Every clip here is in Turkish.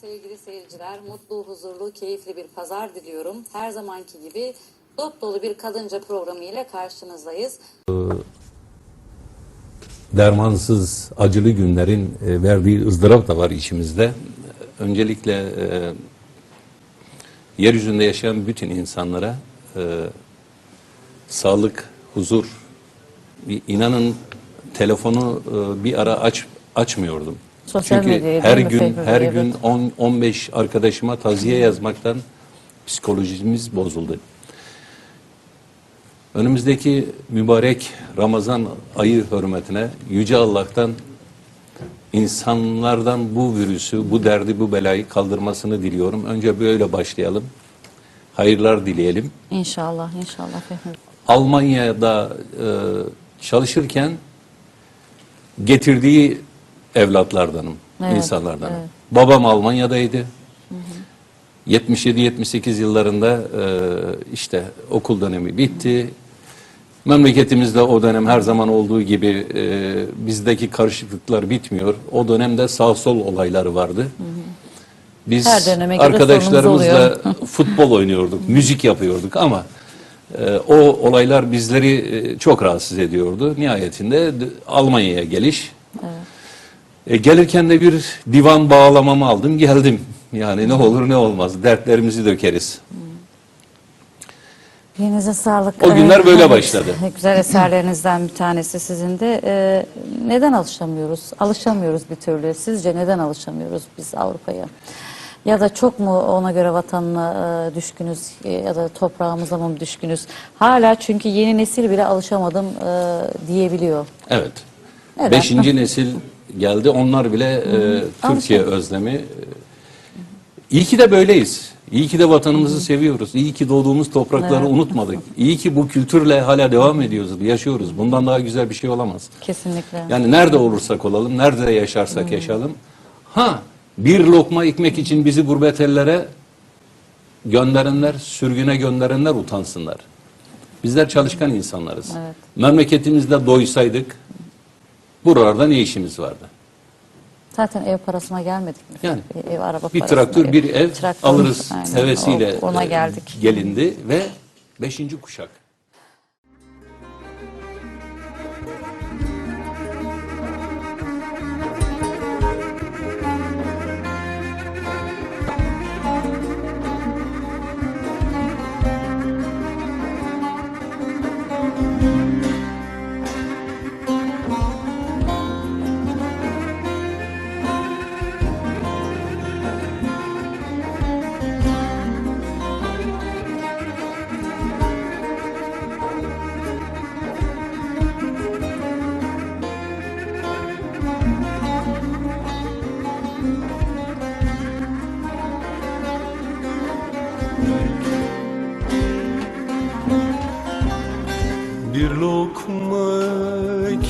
sevgili seyirciler. Mutlu, huzurlu, keyifli bir pazar diliyorum. Her zamanki gibi dop dolu bir kadınca programı ile karşınızdayız. dermansız, acılı günlerin e, verdiği ızdırap da var içimizde. Öncelikle e, yeryüzünde yaşayan bütün insanlara e, sağlık, huzur, inanın telefonu bir ara aç açmıyordum. Sosyal Çünkü medyayı her gün her evet. gün 10 15 arkadaşıma taziye yazmaktan psikolojimiz bozuldu. Önümüzdeki mübarek Ramazan ayı hürmetine Yüce Allah'tan insanlardan bu virüsü, bu derdi, bu belayı kaldırmasını diliyorum. Önce böyle başlayalım. Hayırlar dileyelim. İnşallah, inşallah Fehmi. Almanya'da e, çalışırken getirdiği evlatlardanım, Evet, insanlardanım. evet. Babam Almanya'daydı. 77-78 yıllarında e, işte okul dönemi bitti. Memleketimizde o dönem her zaman olduğu gibi e, bizdeki karışıklıklar bitmiyor. O dönemde sağ sol olayları vardı. Biz Her döneme göre arkadaşlarımızla futbol oynuyorduk, müzik yapıyorduk ama e, o olaylar bizleri e, çok rahatsız ediyordu. Nihayetinde Almanya'ya geliş. E, gelirken de bir divan bağlamamı aldım, geldim. Yani ne olur ne olmaz, dertlerimizi dökeriz. Elinize sağlık. O günler böyle başladı. Güzel eserlerinizden bir tanesi sizin de. Ee, neden alışamıyoruz? Alışamıyoruz bir türlü. Sizce neden alışamıyoruz biz Avrupa'ya? Ya da çok mu ona göre vatanına e, düşkünüz e, ya da toprağımıza mı düşkünüz? Hala çünkü yeni nesil bile alışamadım e, diyebiliyor. Evet. Neden? Beşinci nesil geldi. Onlar bile e, Türkiye özlemi. İyi ki de böyleyiz. İyi ki de vatanımızı seviyoruz. İyi ki doğduğumuz toprakları unutmadık. İyi ki bu kültürle hala devam ediyoruz, yaşıyoruz. Bundan daha güzel bir şey olamaz. Kesinlikle. Yani nerede olursak olalım, nerede yaşarsak yaşayalım. Ha, bir lokma ekmek için bizi gurbet ellere gönderenler, sürgüne gönderenler utansınlar. Bizler çalışkan insanlarız. Evet. Memleketimizde doysaydık, buralarda ne işimiz vardı? Zaten ev parasına gelmedik mi? Yani E, ev araba Bir traktör, bir ev Traktör, alırız aynen. hevesiyle ona e, geldik. gelindi ve beşinci kuşak.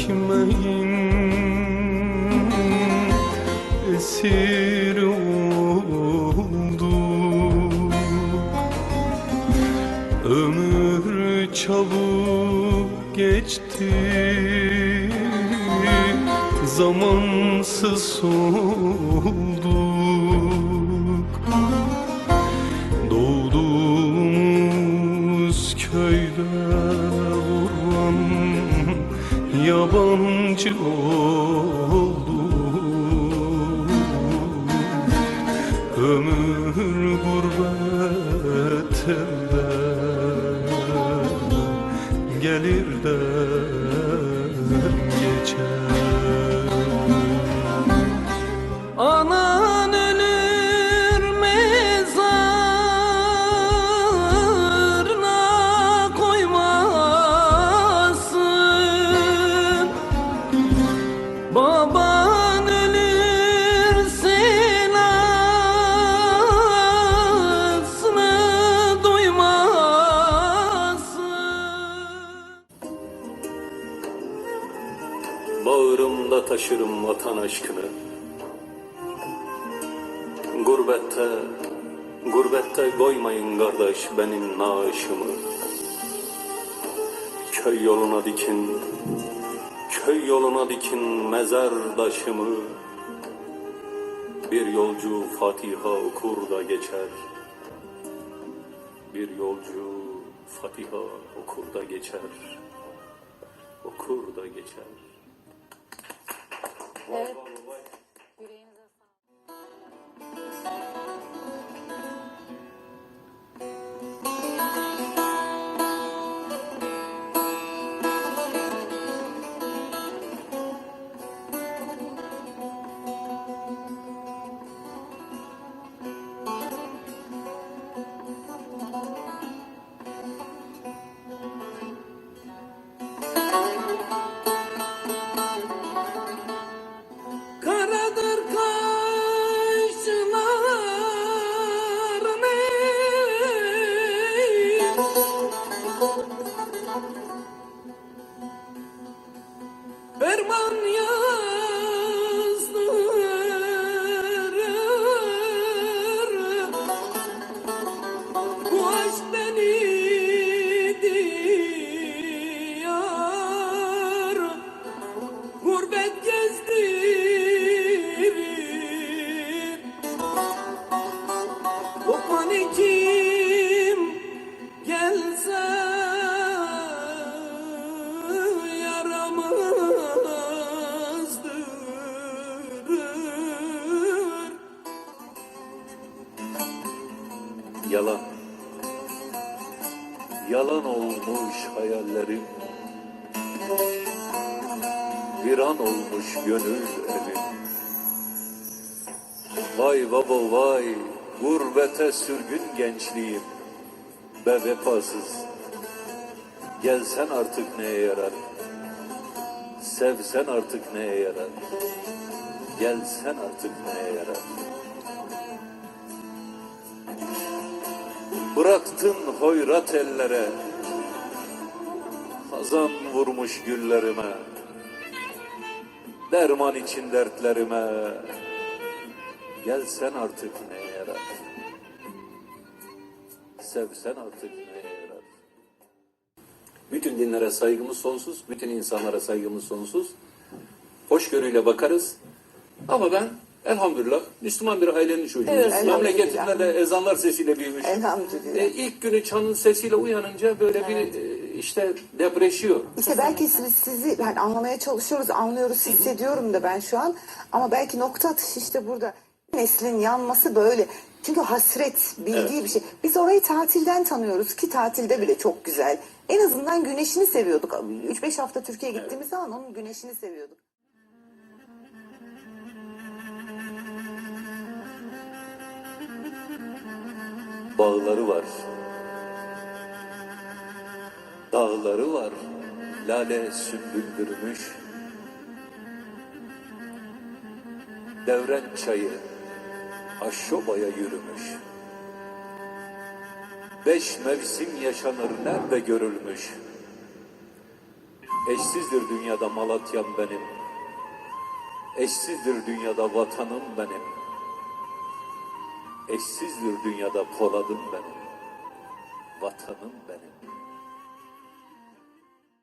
Ekmeğin esir oldu. Ömür çabuk geçti. Zamansız olduk yabancı oldu. Ömür gurbet Taşırım vatan aşkını. Gurbette, gurbette koymayın kardeş benim naaşımı. Köy yoluna dikin, köy yoluna dikin mezar taşımı Bir yolcu Fatiha okur da geçer. Bir yolcu Fatiha okur da geçer. Okur da geçer Evet. Yüreğinize olmuş hayallerim bir an olmuş gönül evim. Vay baba vay, gurbete sürgün gençliğim. Be vefasız, gelsen artık neye yarar? Sevsen artık neye yarar? Gelsen artık neye yarar? Bıraktın hoyrat ellere, Hazan vurmuş güllerime Derman için dertlerime. Gelsen artık neye yarar? Sevsen artık neye yarar? Bütün dinlere saygımız sonsuz Bütün insanlara saygımız sonsuz. Hoşgörüyle bakarız. Ama ben elhamdülillah Müslüman bir ailenin çocuğuyum. Evet, Memleketimde de ezanlar sesiyle büyümüş Elhamdülillah. e, ilk günü çanın sesiyle uyanınca böyle bir e, işte depreşiyor. İşte belki siz, sizi yani anlamaya çalışıyoruz, anlıyoruz, hissediyorum da ben şu an. Ama belki nokta atışı işte burada. Neslin yanması böyle. Çünkü hasret bildiği bir şey. Biz orayı tatilden tanıyoruz ki tatilde bile çok güzel. En azından güneşini seviyorduk. 3-5 hafta Türkiye'ye gittiğimiz zaman onun güneşini seviyorduk. Bağları var. Dağları var. Lale sümbüldürmüş. Devren çayı Aşşoba'ya yürümüş. Beş mevsim yaşanır nerede görülmüş. Eşsizdir dünyada Malatya'm benim. Eşsizdir dünyada vatanım benim. Eşsizdir dünyada Polat'ım benim. Vatanım benim.